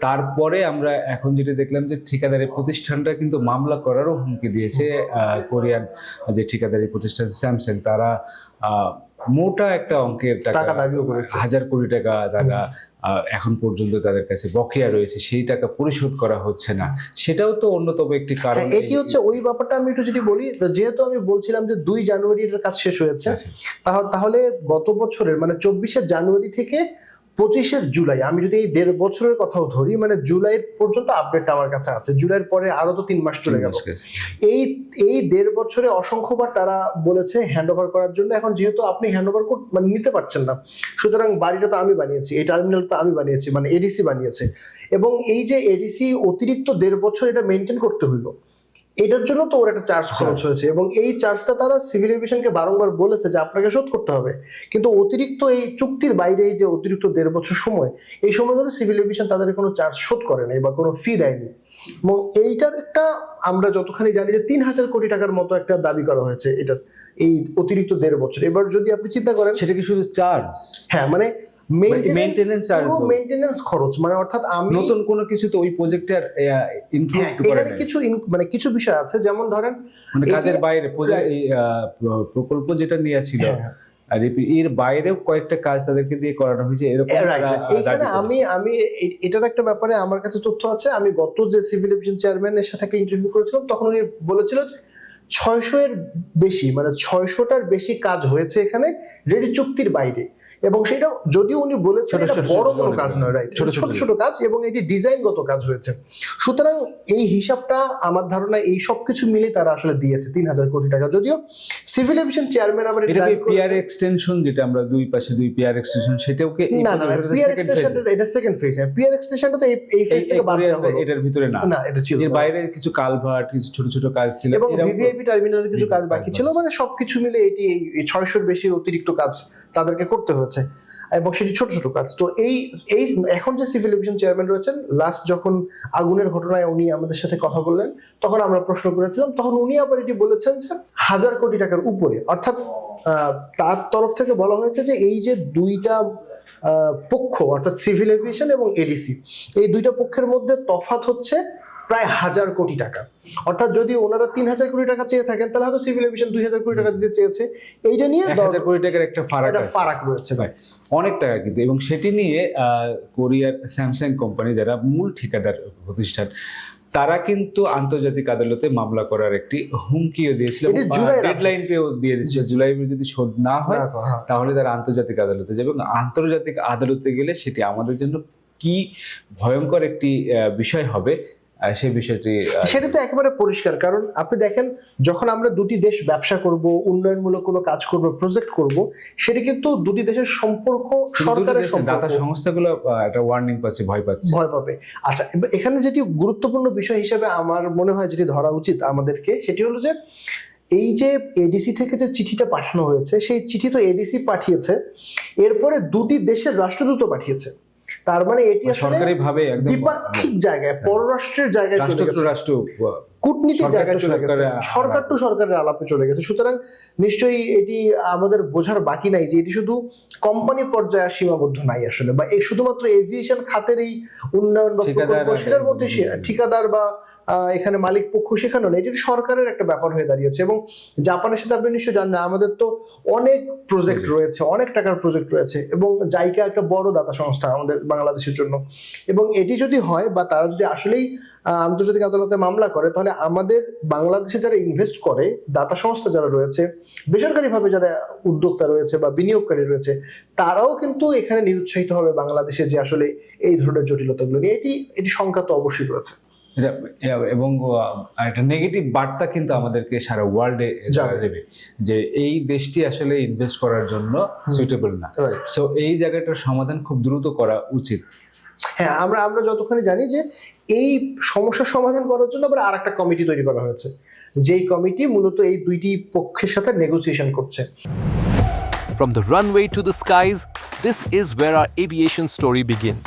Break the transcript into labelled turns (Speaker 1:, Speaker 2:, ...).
Speaker 1: তারপরে আমরা এখন যেটা দেখলাম যে ঠিকাদারি প্রতিষ্ঠানটা কিন্তু মামলা করারও হুমকি দিয়েছে কোরিয়ান যে ঠিকাদারি প্রতিষ্ঠান স্যামসাং তারা মোটা একটা অঙ্কের
Speaker 2: টাকা দাবিও করেছে।
Speaker 1: হাজার কোটি টাকা টাকা এখন পর্যন্ত তাদের কাছে বকেয়া রয়েছে সেই টাকা পরিশোধ করা হচ্ছে না। সেটাও তো অন্যতম একটি কারণ।
Speaker 2: হ্যাঁ, এটি হচ্ছে ওই ব্যাপারটা আমি একটু যদি বলি তো যেহেতু আমি বলছিলাম যে দুই জানুয়ারি এটার কাজ শেষ হয়েছে
Speaker 1: আচ্ছা।
Speaker 2: তাহলে গত বছরের মানে চব্বিশে জানুয়ারি থেকে পঁচিশের জুলাই আমি যদি এই দেড় বছরের কথাও ধরি মানে জুলাই পর্যন্ত আপডেটটা আমার কাছে আছে। জুলাইয়ের পরে আরও তো তিন মাস চলে গেল। এই এই দেড় বছরে অসংখ্যবার তারা বলেছে হ্যান্ড ওভার করার জন্য। এখন যেহেতু আপনি হ্যান্ড ওভার মানে নিতে পারছেন না সুতরাং বাড়িটা তো আমি বানিয়েছি এই টার্মিনাল তো আমি বানিয়েছি মানে এডিসি বানিয়েছে। এবং এই যে এডিসি অতিরিক্ত দেড় বছর এটা মেনটেন করতে হইল। এটার জন্য তো ওর একটা চার্জ খরচ হয়েছে এবং এই চার্জটা তারা সিভিল এভিয়েশনকে বারংবার বলেছে যে আপনাকে শোধ করতে হবে। কিন্তু অতিরিক্ত এই চুক্তির বাইরে এই যে অতিরিক্ত দেড় বছর সময় এই সময় কিন্তু সিভিল এভিয়েশন তাদের কোনো চার্জ শোধ করে নাই বা কোনো ফি দেয়নি। এবং এইটার একটা আমরা যতখানি জানি যে তিন হাজার কোটি টাকার মতো একটা দাবি করা হয়েছে এটার এই অতিরিক্ত দেড় বছর। এবার যদি আপনি চিন্তা করেন
Speaker 1: সেটা কি শুধু চার্জ
Speaker 2: হ্যাঁ মানে
Speaker 1: charge বলব।
Speaker 2: মেনটেনেন্স খরচ মানে অর্থাৎ আমি
Speaker 1: নতুন কোনো কিছু তো ওই প্রজেক্টে আর ইনক্লুড
Speaker 2: হ্যাঁ
Speaker 1: করে নাই।
Speaker 2: কিছু মানে কিছু বিষয় আছে যেমন ধরেন
Speaker 1: মানে কাজের বাইরে প্রকল্প যেটা নিয়ে ছিল
Speaker 2: হ্যাঁ,
Speaker 1: আর এর- বাইরেও কয়েকটা কাজ তাদেরকে দিয়ে করানো হয়েছে এরকম
Speaker 2: আমি আমি এটার একটা ব্যাপারে আমার কাছে তথ্য আছে আমি গত যে সিভিল এভিয়েশন চেয়ারম্যানের সাথে একটা ইন্টারভিউ করেছিলাম তখন উনি বলেছিল যে ছয়শো এর বেশি মানে ছয়শোটার বেশি কাজ হয়েছে এখানে রেডি চুক্তির বাইরে এবং সেটা যদিও উনি বলেছেন এটা বড় কোনো কাজ। নয় রাইট
Speaker 1: ছোট
Speaker 2: ছোট কাজ এবং এটি ডিজাইনগত কাজ হয়েছে। সুতরাং এই হিসাবটা আমার ধারণা এই সব কিছু মিলে তারা আসলে দিয়েছে তিন হাজার কোটি টাকা। যদিও সিভিল এভিয়েশন চেয়ারম্যান আবার এটা
Speaker 1: পিআর এক্সটেনশন যেটা আমরা দুই পাশে দুই পিআর এক্সটেনশন সেটাও কি
Speaker 2: না না
Speaker 1: পদ্ধতিতে
Speaker 2: পিয়ার
Speaker 1: second
Speaker 2: এক্সটেনশন এটা সেকেন্ড ফেজ হ্যাঁ পিয়ার এক্সটেনশনটা তো এই এই ফেজ থেকে বাদ দেওয়া হলো।
Speaker 1: এটার ভিতরে না।
Speaker 2: না এটা ছিল
Speaker 1: এর বাইরে কিছু কালভার্ট কিছু ছোট ছোট কাজ ছিল।
Speaker 2: এবং ভিভিআইপি টার্মিনালের কিছু কাজ বাকি ছিল। মানে সবকিছু মিলে এটি এই ছয়শোর বেশি অতিরিক্ত কাজ তাদেরকে করতে হয়েছে। এবং সেটি ছোট ছোট কাজ। তো এই এই এখন যে সিভিল এভিয়েশন চেয়ারম্যান রয়েছেন লাস্ট যখন আগুনের ঘটনায় উনি আমাদের সাথে কথা বললেন, তখন আমরা প্রশ্ন করেছিলাম, তখন উনি আবার এটি বলেছেন যে হাজার কোটি টাকার উপরে, অর্থাৎ তার তরফ থেকে বলা হয়েছে যে এই যে দুইটা পক্ষ, অর্থাৎ সিভিল এভিয়েশন এবং এডিসি, এই দুইটা পক্ষের মধ্যে তফাৎ হচ্ছে প্রায় হাজার কোটি টাকা। অর্থাৎ যদি ওনারা তিন হাজার কোটি টাকা চেয়ে থাকেন তাহলে হয়তো সিভিল এভিয়েশন দুই হাজার কোটি টাকা দিতে চেয়েছে। এইটা নিয়ে
Speaker 1: হাজার কোটি টাকার একটা ফারাক
Speaker 2: ফারাক রয়েছে। ভাই
Speaker 1: অনেক টাকা কিন্তু এবং সেটি নিয়ে কোরিয়ার স্যামসাং কোম্পানি যারা মূল ঠিকাদার প্রতিষ্ঠান তারা কিন্তু আন্তর্জাতিক আদালতে মামলা করার একটি হুমকিও দিয়েছিল
Speaker 2: জুলাইয়ের
Speaker 1: দিয়ে দিয়েছিল। জুলাই যদি শোধ না হয়
Speaker 2: হ্যাঁ।
Speaker 1: তাহলে তারা আন্তর্জাতিক আদালতে যাবে এবং আন্তর্জাতিক আদালতে গেলে সেটি আমাদের জন্য কি ভয়ঙ্কর একটি বিষয় হবে সেই বিষয়টি
Speaker 2: সেটা তো একেবারে পরিষ্কার কারণ আপনি দেখেন যখন আমরা দুটি দেশ ব্যবসা করব উন্নয়নমূলক কোনো কাজ করব প্রজেক্ট করব সেটি কিন্তু দুটি দেশের সম্পর্ক সরকারের সম্পর্ক।
Speaker 1: দাতা সংস্থাগুলো একটা ওয়ার্নিং পাচ্ছে ভয় পাচ্ছে।
Speaker 2: ভয় পাবে। আচ্ছা এখানে যেটি গুরুত্বপূর্ণ বিষয় হিসেবে আমার মনে হয় যেটি ধরা উচিত আমাদেরকে সেটি হলো যে এই যে এডিসি থেকে যে চিঠিটা পাঠানো হয়েছে সেই চিঠি তো এডিসি পাঠিয়েছে এরপরে দুটি দেশের রাষ্ট্রদূত পাঠিয়েছে। তার মানে এটি আসলে
Speaker 1: সরকারি ভাবে
Speaker 2: দ্বিপাক্ষিক জায়গায় পররাষ্ট্রের জায়গায় চলে গেছে।
Speaker 1: রাষ্ট্র
Speaker 2: কূটনীতির জায়গায় চলে গেছে। সরকার টু সরকারের আলাপে চলে গেছে। সুতরাং নিশ্চয়ই এটি আমাদের বোঝার বাকি নাই যে এটি শুধু কোম্পানি পর্যায়ে সীমাবদ্ধ নাই আসলে। বা এই শুধুমাত্র এভিয়েশন খাতের এই উন্নয়ন বা সেটার মধ্যে ঠিকাদার বা এখানে মালিক পক্ষ সেখানে নেই। এটি সরকারের একটা ব্যাপার হয়ে দাঁড়িয়েছে এবং জাপানের সাথে আপনি নিশ্চয়ই জানেন আমাদের তো অনেক প্রজেক্ট রয়েছে অনেক টাকার প্রজেক্ট রয়েছে এবং জাইকা একটা বড় দাতা সংস্থা আমাদের বাংলাদেশের জন্য। এবং এটি যদি হয় বা তারা যদি আসলেই আন্তর্জাতিক আদালতে মামলা করে তাহলে আমাদের বাংলাদেশে যারা ইনভেস্ট করে দাতা সংস্থা যারা রয়েছে বেসরকারিভাবে যারা উদ্যোক্তা রয়েছে বা বিনিয়োগকারী রয়েছে তারাও কিন্তু এখানে নিরুৎসাহিত হবে বাংলাদেশে যে আসলে এই ধরনের জটিলতাগুলো নিয়ে। এটি এটি সংখ্যা তো অবশ্যই রয়েছে।
Speaker 1: এটা এবং একটা নেগেটিভ বার্তা কিন্তু আমাদেরকে সারা ওয়ার্ল্ডে। দেবে। যে এই দেশটি আসলে ইনভেস্ট করার জন্য সুইটেবল না। সো এই জায়গাটার সমাধান খুব দ্রুত করা উচিত।
Speaker 2: হ্যাঁ আমরা আমরা যতখানি জানি যে এই সমস্যার সমাধান করার জন্য আবার আর একটা কমিটি তৈরি করা হয়েছে। যেই কমিটি মূলত এই দুইটি পক্ষের সাথে নেগোসিয়েশন করছে।
Speaker 3: From the runway to the skies, this is where our aviation story begins.